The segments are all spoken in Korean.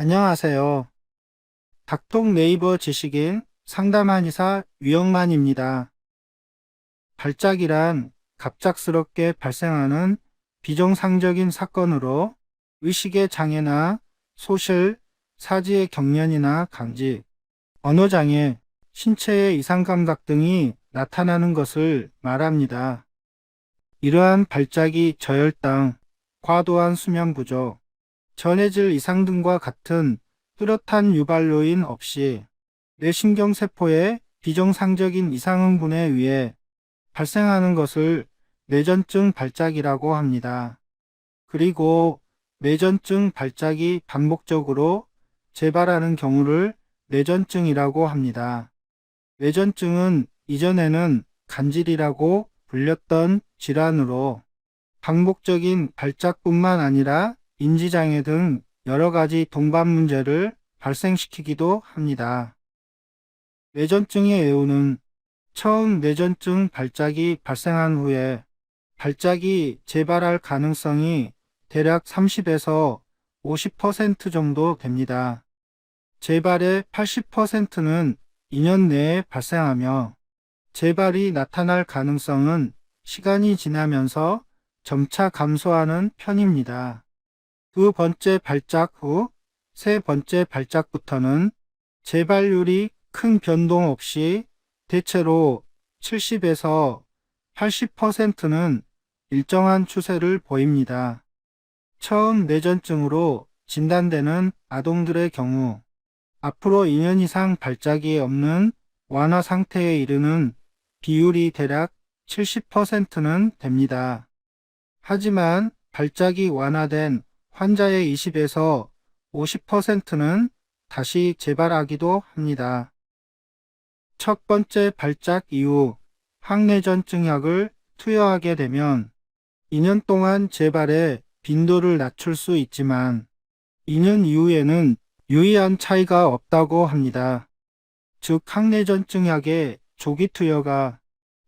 안녕하세요. 닥통 네이버 지식인 상담 한의사 유영만입니다. 발작이란 갑작스럽게 발생하는 비정상적인 사건으로 의식의 장애나 소실, 사지의 경련이나 강직, 언어장애, 신체의 이상감각 등이 나타나는 것을 말합니다. 이러한 발작이 저혈당, 과도한 수면 부족, 전해질 이상 등과 같은 뚜렷한 유발 요인 없이 뇌신경세포의 비정상적인 이상 흥분에 의해 발생하는 것을 뇌전증 발작이라고 합니다. 그리고 뇌전증 발작이 반복적으로 재발하는 경우를 뇌전증이라고 합니다. 뇌전증은 이전에는 간질이라고 불렸던 질환으로 반복적인 발작뿐만 아니라 인지장애 등 여러 가지 동반 문제를 발생시키기도 합니다. 뇌전증의 애우는 처음 뇌전증 발작이 발생한 후에 발작이 재발할 가능성이 대략 30에서 50% 정도 됩니다. 재발의 80%는 2년 내에 발생하며 재발이 나타날 가능성은 시간이 지나면서 점차 감소하는 편입니다. 두 번째 발작 후 세 번째 발작부터는 재발률이 큰 변동 없이 대체로 70에서 80%는 일정한 추세를 보입니다. 처음 뇌전증으로 진단되는 아동들의 경우 앞으로 2년 이상 발작이 없는 완화 상태에 이르는 비율이 대략 70%는 됩니다. 하지만 발작이 완화된 환자의 20에서 50%는 다시 재발하기도 합니다. 첫 번째 발작 이후 항내전증약을 투여하게 되면 2년 동안 재발의 빈도를 낮출 수 있지만 2년 이후에는 유의한 차이가 없다고 합니다. 즉 항내전증약의 조기 투여가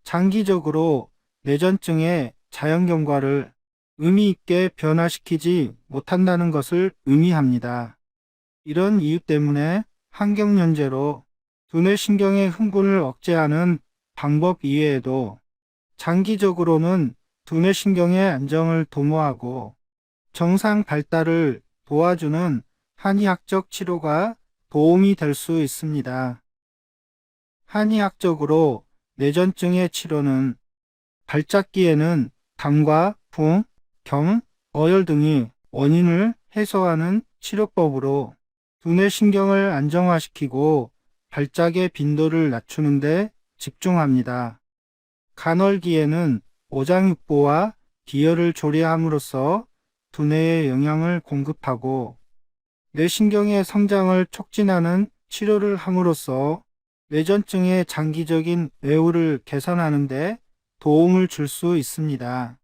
장기적으로 뇌전증의 자연 경과를 의미 있게 변화시키지 못한다는 것을 의미합니다. 이런 이유 때문에 환경연제로 두뇌 신경의 흥분을 억제하는 방법 이외에도 장기적으로는 두뇌 신경의 안정을 도모하고 정상 발달을 도와주는 한의학적 치료가 도움이 될 수 있습니다. 한의학적으로 뇌전증의 치료는 발작기에는 담과 풍, 경, 어혈 등이 원인을 해소하는 치료법으로 두뇌 신경을 안정화시키고 발작의 빈도를 낮추는데 집중합니다. 간헐기에는 오장육부와 기혈을 조리함으로써 두뇌에 영양을 공급하고 뇌신경의 성장을 촉진하는 치료를 함으로써 뇌전증의 장기적인 외우를 개선하는 데 도움을 줄 수 있습니다.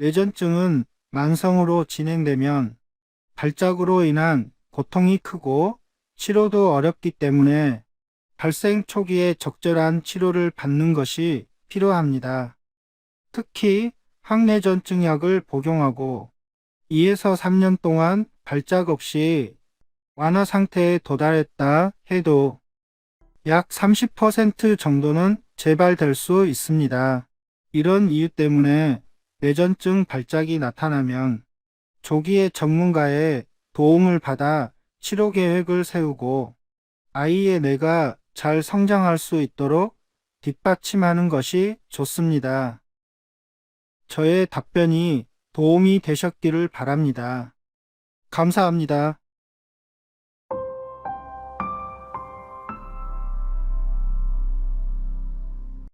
뇌전증은 만성으로 진행되면 발작으로 인한 고통이 크고 치료도 어렵기 때문에 발생 초기에 적절한 치료를 받는 것이 필요합니다. 특히 항내전증약을 복용하고 2에서 3년 동안 발작 없이 완화 상태에 도달했다 해도 약 30% 정도는 재발될 수 있습니다. 이런 이유 때문에 뇌전증 발작이 나타나면 조기에 전문가의 도움을 받아 치료 계획을 세우고 아이의 뇌가 잘 성장할 수 있도록 뒷받침하는 것이 좋습니다. 저의 답변이 도움이 되셨기를 바랍니다. 감사합니다.